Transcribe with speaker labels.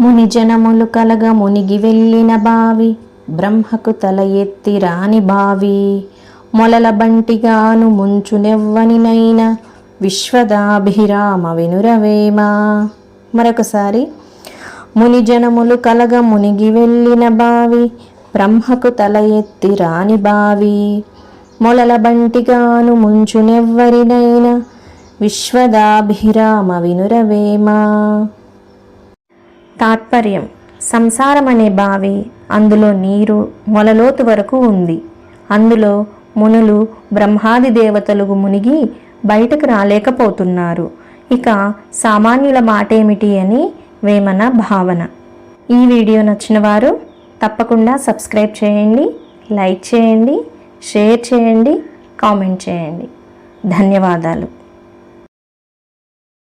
Speaker 1: ముని జనములు కలగ మునిగి వెళ్ళిన బావి బ్రహ్మకు తల ఎత్తి రాని బావి. మొలల బంటిగాను ముంచునెవ్వనినైనా విశ్వదాభిరామ వినురవేమ. మరొకసారి ముని జనములు కలగ మునిగి వెళ్ళిన బావి బ్రహ్మకు తల ఎత్తి రాని బావి. మొలల బంటిగాను ముంచునెవ్వరినైనా విశ్వదాభిరామ వినురవేమ. తాత్పర్యం. సంసారం అనే బావి అందులో నీరు మొలలోతు వరకు ఉంది. అందులో మునులు బ్రహ్మాది దేవతలు మునిగి బయటకు రాలేకపోతున్నారు. ఇక సామాన్యుల మాటేమిటి అని వేమన భావన. ఈ వీడియో నచ్చిన వారు తప్పకుండా సబ్స్క్రైబ్ చేయండి లైక్ చేయండి షేర్ చేయండి కామెంట్ చేయండి. ధన్యవాదాలు.